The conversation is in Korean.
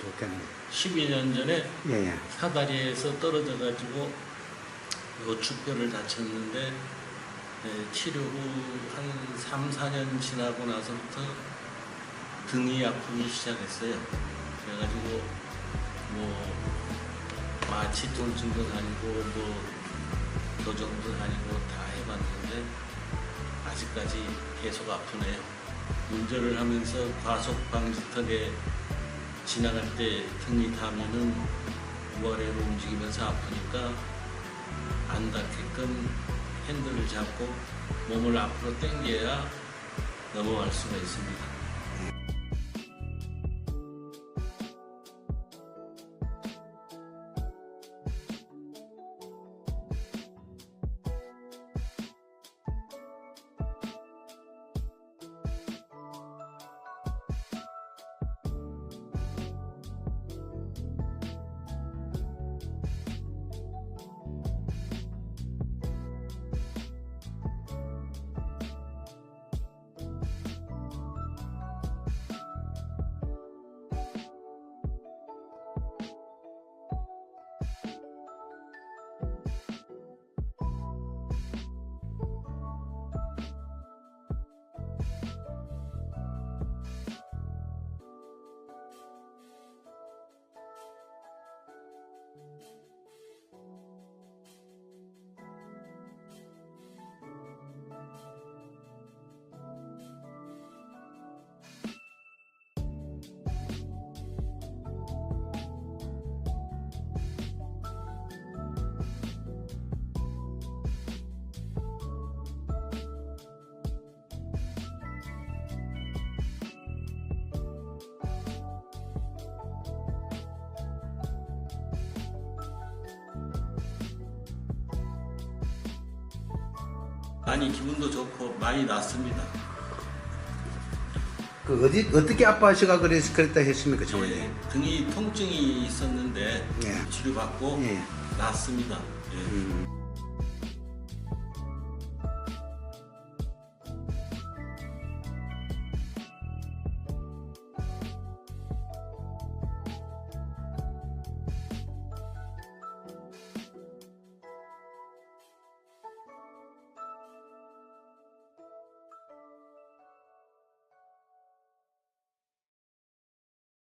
좋겠네요. 12년 전에 예, 예. 사다리에서 떨어져 가지고 요추뼈를 다쳤는데 예, 치료 후 한 3, 4년 지나고 나서부터 등이 아프기 시작했어요. 그래가지고 뭐 마취 통증도 다니고 뭐 교정도 다니고 다 해봤는데 아직까지 계속 아프네요. 운전을 하면서 과속 방지턱에 지나갈 때 등이 닿으면은 우아래로 움직이면서 아프니까 안 닿게끔 핸들을 잡고 몸을 앞으로 당겨야 넘어갈 수가 있습니다. 많이 기분도 좋고 많이 낫습니다. 그 어디 어떻게 아파하시가 그래서 그랬다 했습니까, 저번에? 예, 등이 통증이 있었는데 예. 치료받고 예. 낫습니다. 예. 음.